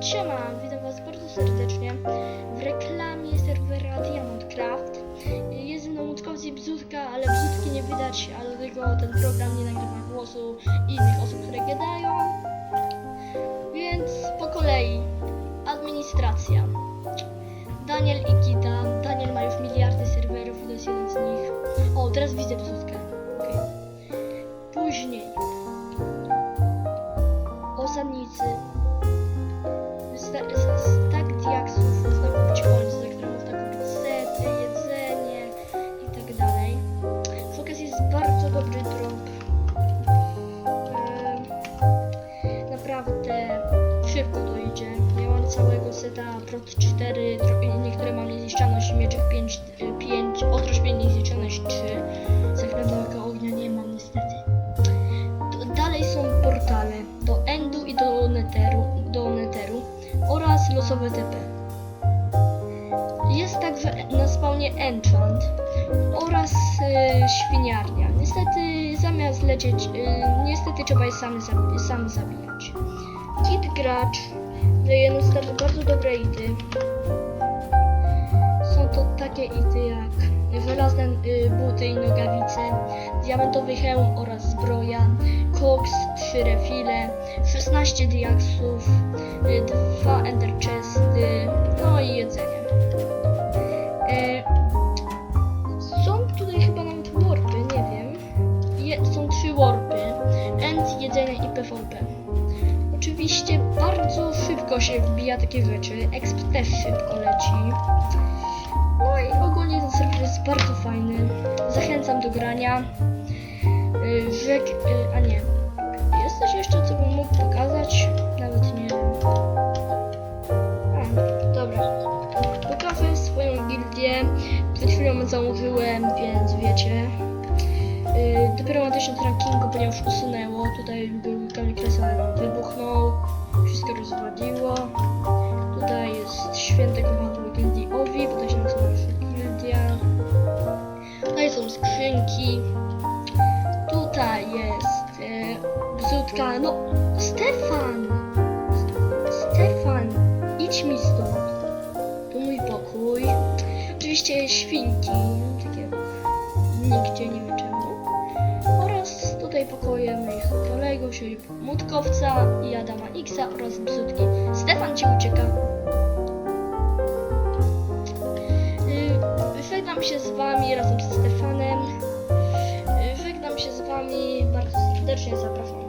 Siema, witam was bardzo serdecznie w reklamie serwera Diamond Craft. Jest ze mną Łuczkowski Bzutka, ale Bzutki nie widać, a do tego ten program nie nagrywa głosu innych osób, które gadają. Więc po kolei. Administracja. Daniel i Kita. Daniel ma już miliardy serwerów to jest jeden z nich. O, teraz widzę Bzutkę. Okej. Później. Dobry drop. Naprawdę szybko to idzie. Ja mam całego seta prot 4, dro- i niektóre mam niezniszczalność mieczek 5, 5 otrość 5, niezniszczalność 3. Zakrętowego ognia nie mam niestety. D- Dalej są portale do Endu i do Netheru, do Netheru oraz losowe TP. Jest także na spawnie Enchant oraz e, świniarnia. Niestety zamiast lecieć, e, niestety trzeba je sam, zabi- sam zabijać. Kit gracz daje niestety bardzo dobre ity. Są to takie ity jak żelazne y, buty i nogawice, diamentowy hełm oraz zbroja, koks, 3 refile, 16 diaksów, 2 end, jedzenie i PvP. Oczywiście bardzo szybko się wbija takie rzeczy, exp też szybko leci. No i ogólnie ten serwer jest bardzo fajny. Zachęcam do grania. Y, Rzek, y, a nie. Jest coś jeszcze, co bym mógł pokazać? Nawet nie wiem. A, dobra. Pokażę swoją gildię. Przed chwilą założyłem, więc wiecie. Y, Dopiero ma 1000 rankingu, ponieważ usunęło. Tutaj był kamień kresowy, wybuchnął. Wszystko rozwaliło. Tutaj jest świętego Pawła Gildii Owi, to się nazywa gildia. Tutaj są skrzynki. Tutaj jest e, bzutka. No, Stefan! Stefan, idź mi stąd. To mój pokój. Oczywiście świnki, takie nigdzie, nie wiem czemu. Oraz tutaj pokoje moich kolegów, czyli Mutkowca i Adama Xa oraz Bzutki. Stefan ci ucieka. Żegnam się z wami razem z Stefanem. Żegnam się z wami bardzo serdecznie, zapraszam